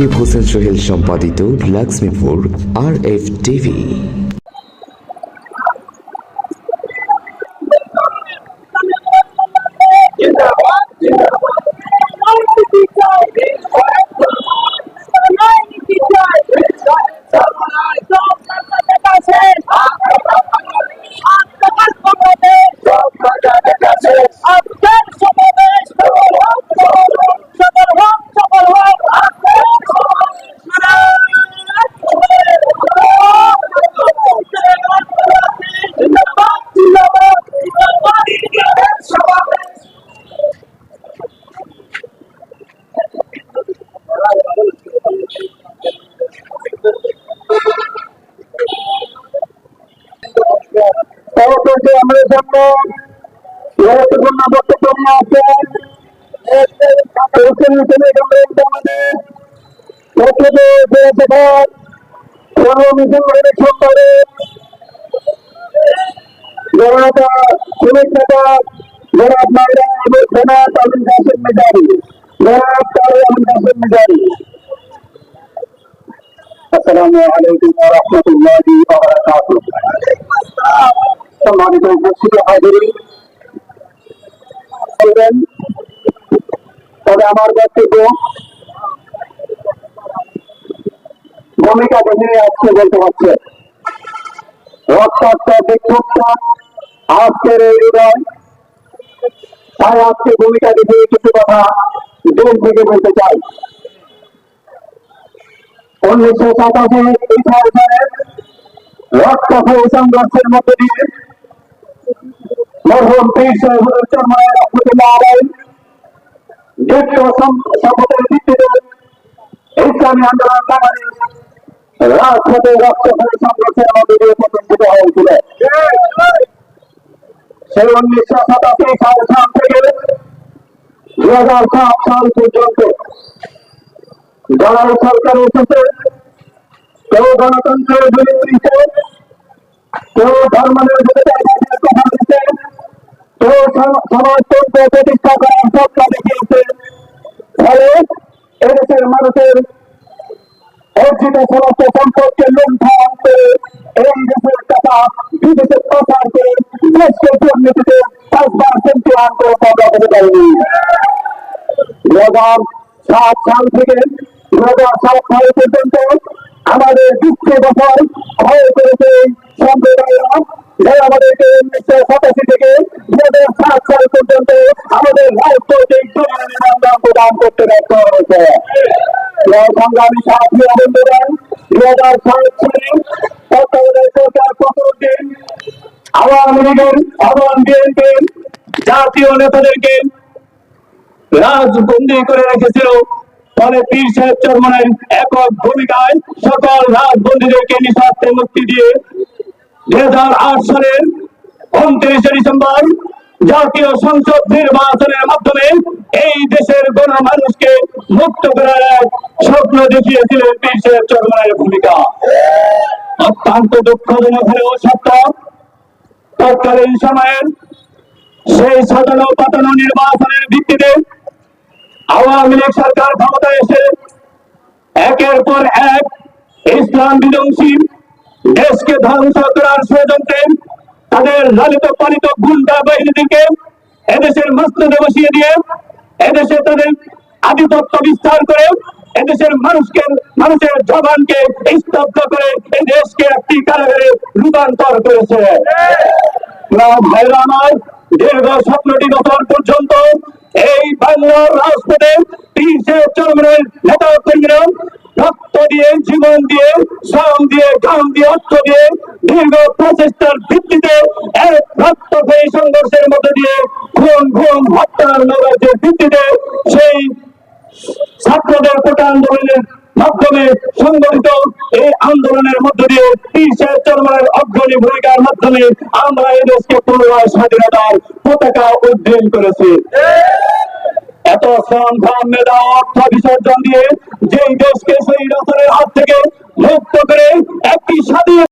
রাকিব হোসেন সোহেল সম্পাদিত লাক্সমিপুর আর F TV আমাদের জন্য গুরুত্বপূর্ণ বক্তব্য নিয়ে আসেন জনতা শ্রমিক নেতা, জনাব মাইরা জনাব আমিন কাসেম মেজারি। জনাব তারি আমিন কাসেম মেজারি। আলাইকুম ওয়া রাহমাতুল্লাহি ওয়া বারাকাতুহু। সম্মানিত উপস্থিত হাজির। তবে আমার বক্তব্য ভূমিকা দেখে আজকে বলতে হচ্ছে রক্তাক্ত বিক্ষুব্ধ আজকের এই হৃদয় তাই আজকে ভূমিকা দেখে কিছু কথা দিন থেকে বলতে চাই। উনিশশো সাতাশি সালের রক্তক্ষয়ী সংঘর্ষের মধ্যে দিয়ে মরহুম পীর সাহেবের চরমায় রহমতুল্লাহ আলাই দীর্ঘ শপথের ভিত্তিতে ইসলামী আন্দোলন বাংলাদেশ রাজপথে রক্তক্ষয়ী সংঘর্ষের মধ্যে দিয়ে প্রতিষ্ঠিত হয়েছিল সেই উনিশশো সাতাশি সাল সাল থেকে দুই হাজার সাত সাল পর্যন্ত দলাল সরকার এসেছে কেউ গণতন্ত্রের বিরোধী কেউ দিচ্ছে কেউ সমাজতন্ত্র প্রতিষ্ঠা করার স্বপ্ন দেখিয়েছে ফলে এদেশের মানুষের অর্জিত সমস্ত সম্পদকে লুণ্ঠন করে এই দেশের টাকা বিদেশে প্রচার করে দেশকে দুর্নীতিতে পাঁচবার সেন্টুয়ান করে আমরা হতে পারিনি দু হাজার সাত সাল থেকে দু হাজার সাত সাল পর্যন্ত আমাদের দুঃখ বছর ভয় করেছে সম্প্রদায়রা। আমাদেরকে উনিশশো সাতাশি থেকে আমাদের প্রদান করতে হাজার সাত আওয়ামী জাতীয় নেতাদেরকে রাজবন্দি করে রেখেছিল। ফলে পীর সাহেব চরমনের একক ভূমিকায় সকল রাজবন্দীদেরকে নিঃস্বার্থে মুক্তি দিয়ে দুই হাজার আট সালের উনত্রিশে ডিসেম্বর জাতীয় সংসদ নির্বাচনের মাধ্যমে এই দেশের গণ মানুষকে মুক্ত করার এক স্বপ্ন দেখিয়েছিলেন পীর সাহেব চরমনের ভূমিকা। অত্যন্ত দুঃখজনক হলেও সত্য, তৎকালীন সময়ের সেই সাজানো পাতানো নির্বাচনের ভিত্তিতে আওয়ামী লীগ সরকার ক্ষমতায় এসে একের পর এক ইসলাম বিধ্বংসী, দেশকে ধ্বংস করার ষড়যন্ত্রে তাদের লালিত পালিত গুন্ডা বাহিনীদেরকে এদেশের মস্তদে বসিয়ে দিয়ে এদেশে তাদের আধিপত্য বিস্তার করে এদেশের মানুষকে, মানুষের জবানকে স্তব্ধ করে এই দেশকে একটি কারাগারে রূপান্তর করেছে। ভাইরা আমার, দীর্ঘ স্বপ্নটি বছর পর্যন্ত এই বাংলার রাজপথে তিনশে নেতা কর্মীরা রক্ত দিয়ে, জীবন দিয়ে, শ্রম দিয়ে গান দিয়ে, অর্থ দিয়ে দীর্ঘ প্রচেষ্টার ভিত্তিতে এক রক্তক্ষয়ী সংঘর্ষের মধ্যে দিয়ে খুন খুন, হত্যার নগরের ভিত্তিতে সেই ছাত্রদের কোটা আন্দোলনের মাধ্যমে সংগঠিত এই আন্দোলনের মধ্য দিয়ে তিরিশের চরমের অগ্রণী ভূমিকার মাধ্যমে আমরা এই দেশকে পুনরায় স্বাধীনতার পতাকা উদ্দিন করেছি। এত ঘাম মেধা অর্থ বিসর্জন দিয়ে যেই দেশকে সেই রাতের হাত থেকে মুক্ত করে একটি স্বাধীন